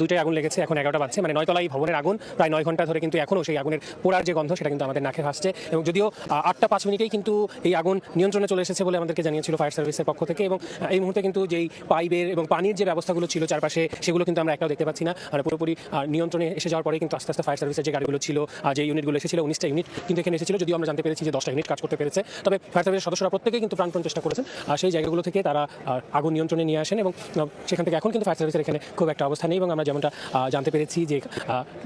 দুইটাই আগুন লেগেছে, এখন এগারোটা বাজছে মানে নয়তলা এই ভবনের আগুন, প্রায় নয় ঘণ্টা ধরে কিন্তু এখনও সেই আগুনের পোড়ার যে গন্ধ, সেটা কিন্তু আমাদের নাকে ভাসছে। এবং যদিও আটটা পাঁচ মিনিটেই কিন্তু এই আগুন নিয়ন্ত্রণে চলে এসেছে বলে আমাদেরকে জানিয়েছিল ফায়ার সার্ভিসের পক্ষ থেকে। এবং এই মুহূর্তে কিন্তু যেই পাইপের এবং পানির যে ব্যবস্থাগুলো ছিল চারপাশে, সেগুলো কিন্তু আমরা একটাও দেখতে পাচ্ছি না। আর পুরোপুরি নিয়ন্ত্রণে এসে যাওয়ার পরে কিন্তু আস্তে আস্তে ফায়ার সার্ভিসের যে গাড়িগুলো ছিল যে ইউনিটগুলো এসেছিল, উনিশটা ইউনিট কিন্তু এখানে এসেছিল। যদিও আমরা জানতে পেরেছি যে দশটা ইউনিট কাজ করতে পেরেছে। তবে ফায়ার সার্ভিসের সদস্যরা প্রত্যেকেই কিন্তু প্রাণপণ চেষ্টা করেছেন সেই জায়গাগুলো থেকে তারা আগুন নিয়ন্ত্রণে নিয়ে আসেন এবং সেখান থেকে এখন কিন্তু ফায়ার সার্ভিসের এখানে খুব একটা অবস্থা নেই এবং আমরা যেমনটা জানতে পেরেছি যে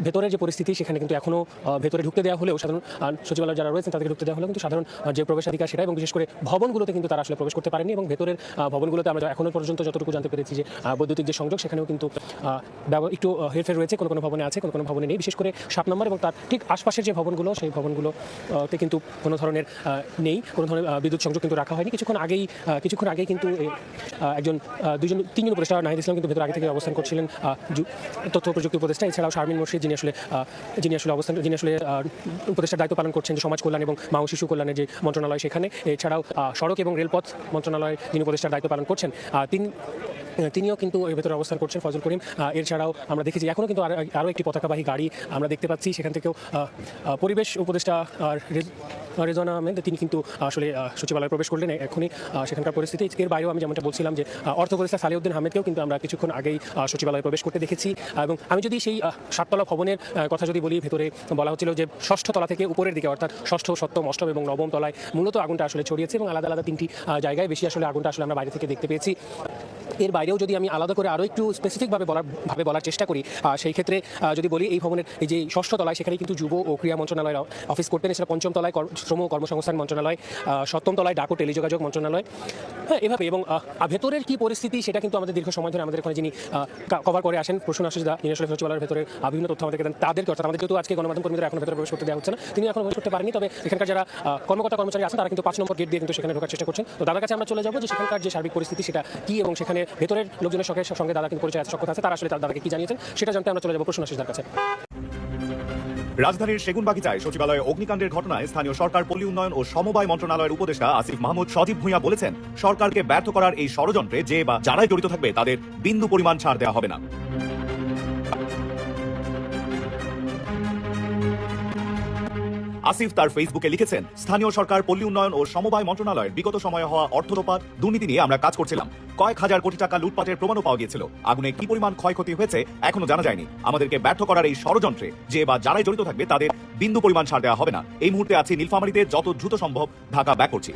ভেতরের যে পরিস্থিতি সেখানে কিন্তু এখনও ভেতরে ঢুকতে দেওয়া হলেও সাধারণ সচিবালয় যারা রয়েছেন তাদেরকে ঢুকতে দেওয়া হলেও কিন্তু সাধারণ যে প্রবেশাধিকার সেটা এবং বিশেষ করে ভবনগুলোতে কিন্তু তারা আসলে প্রবেশ করতে পারেনি এবং ভেতরের ভবনগুলোতে আমরা এখনও পর্যন্ত যতটুকু জানতে পেরেছি যে বৈদ্যুতিক যে সংযোগ সেখানেও কিন্তু একটু হেরফের রয়েছে, কোনো কোনো ভবনে আছে, কোনো কোনো ভবনে নেই, বিশেষ করে সাত নম্বর এবং তার ঠিক আশপাশের যে ভবনগুলো সেই ভবনগুলোতে কিন্তু কোনো ধরনের নেই, কোনো ধরনের বিদ্যুৎ সংযোগ কিন্তু রাখা হয়নি। কিছুক্ষণ আগেই কিছুক্ষণ আগেই কিন্তু একজন দুজন তিনজন উপদেষ্টা নাহিদ ইসলাম কিন্তু ভেতরে আগে থেকে অবস্থান করছিলেন তথ্য প্রযুক্তি উপদেষ্টা, এছাড়াও শারমিন মুর্শিদ, যিনি আসলে যিনি আসলে অবস্থান, যিনি আসলে উপদেষ্টার দায়িত্ব পালন করছেন যে সমাজ কল্যাণ এবং মা ও শিশু কল্যাণের যে মন্ত্রণালয় সেখানে, এছাড়াও সড়ক এবং রেলপথ মন্ত্রণালয় যিনি উপদেষ্টার দায়িত্ব পালন করছেন তিন তিনিও কিন্তু এর ভেতরে অবস্থান করছেন, ফজল করিম। এছাড়াও আমরা দেখেছি এখনও কিন্তু আরও একটি পতাকাবাহী গাড়ি আমরা দেখতে পাচ্ছি। সেখান থেকেও পরিবেশ উপদেষ্টা আর আহমেদ, তিনি কিন্তু আসলে সচিবালয়ে প্রবেশ করলেন এখনই। সেখানকার পরিস্থিতি, এর বাইরেও আমি যেমনটা বলছিলাম যে অর্থ উপদেষ্টা সালিউদ্দিন আহমেদকেও কিন্তু আমরা কিছুক্ষণ আগেই সচিবালয়ে প্রবেশ করতে দেখেছি। এবং আমি যদি সেই সাততলা ভবনের কথা যদি বলি, ভেতরে বলা হচ্ছিল যে, ষষ্ঠ তলা থেকে উপরের দিকে, অর্থাৎ ষষ্ঠ, সপ্তম, অষ্টম এবং নবম তলায় মূলত আগুনটা আসলে ছড়িয়েছে এবং আলাদা আলাদা তিনটি জায়গায় বেশি আসলে আগুনটা আসলে আমরা বাইরে থেকে দেখতে পেয়েছি। এর বাইরেও যদি আমি আলাদা করে আরও একটু স্পেসিফিকভাবে বলার, ভাবে বলার চেষ্টা করি সেই ক্ষেত্রে যদি বলি এই ভবনের এই যে ষষ্ঠ তলায় সেখানে কিন্তু যুব ও ক্রীড়া মন্ত্রণালয়ের অফিস করতেন এছাড়া পঞ্চম তলায় শ্রম ও কর্মসংস্থান মন্ত্রণালয় সপ্তম তলায় ডাক ও টেলিযোগাযোগ মন্ত্রণালয়। হ্যাঁ এভাবে এবং ভেতরের কি পরিস্থিতি সেটা কিন্তু আমাদের দীর্ঘ সময় ধরে আমাদের এখানে যিনি কভার করে আসেন, প্রসূন আশিস দা যিনি সচিবালয়ের ভেতরে বিভিন্ন তথ্য আমাদেরকে দেন। তাদেরকে অর্থাৎ আমাদের যেহেতু আজকে গণমাধ্যম কর্মীদের এখন ভেতরে প্রবেশ করতে দেওয়া হচ্ছে না, তিনি এখন প্রবেশ করতে পারেনি তবে এখানকার যারা কর্মকর্তা কর্মচারী আছেন, তারা কিন্তু পাঁচ নম্বর গেট দিয়ে কিন্তু সেখানে ঢোকার চেষ্টা করছেন। তো দাদার কাছে আমরা চলে যাব যে সেখানকার যে সার্বিক পরিস্থিতি, সেটা কি এবং সেখানে ভেতরের লোকজনের সঙ্গে সঙ্গে দাদা কিন্তু পরিচয় আছে সক্ষত আছে, তারা আসলে তার দাদাকে কি জানিয়েছেন সেটা জানতে আমরা চলে যাব প্রশ্ন আশিসদার কাছে। রাজধানীর সেগুনবাগিচায় সচিবালয়ে অগ্নিকাণ্ডের ঘটনায় স্থানীয় সরকার, পল্লী উন্নয়ন ও সমবায় মন্ত্রণালয়ের উপদেষ্টা আসিফ মাহমুদ সজীব ভূঁইয়া বলেছেন, সরকারকে ব্যর্থ করার এই ষড়যন্ত্রে যে বা যারাই জড়িত থাকবে তাদের বিন্দু পরিমাণ ছাড় দেওয়া হবে না। আসিফ তার ফেসবুকে লিখেছেন, স্থানীয় সরকার, পল্লী উন্নয়ন ও সমবায় মন্ত্রণালয়ের বিগত সময়ে হওয়া অর্থলোপাত দুর্নীতি নিয়ে আমরা কাজ করছিলাম। কয়েক হাজার কোটি টাকা লুটপাটের প্রমাণও পাওয়া গিয়েছিল। আগুনে কি পরিমাণ ক্ষয়ক্ষতি হয়েছে এখনও জানা যায়নি। আমাদেরকে ব্যর্থ করার এই ষড়যন্ত্রে যে বা যারাই জড়িত থাকবে তাদের বিন্দু পরিমাণ ছাড় দেওয়া হবে না। এই মুহূর্তে আছি নীলফামারিতে যত দ্রুত সম্ভব ঢাকা ব্যাক করছি।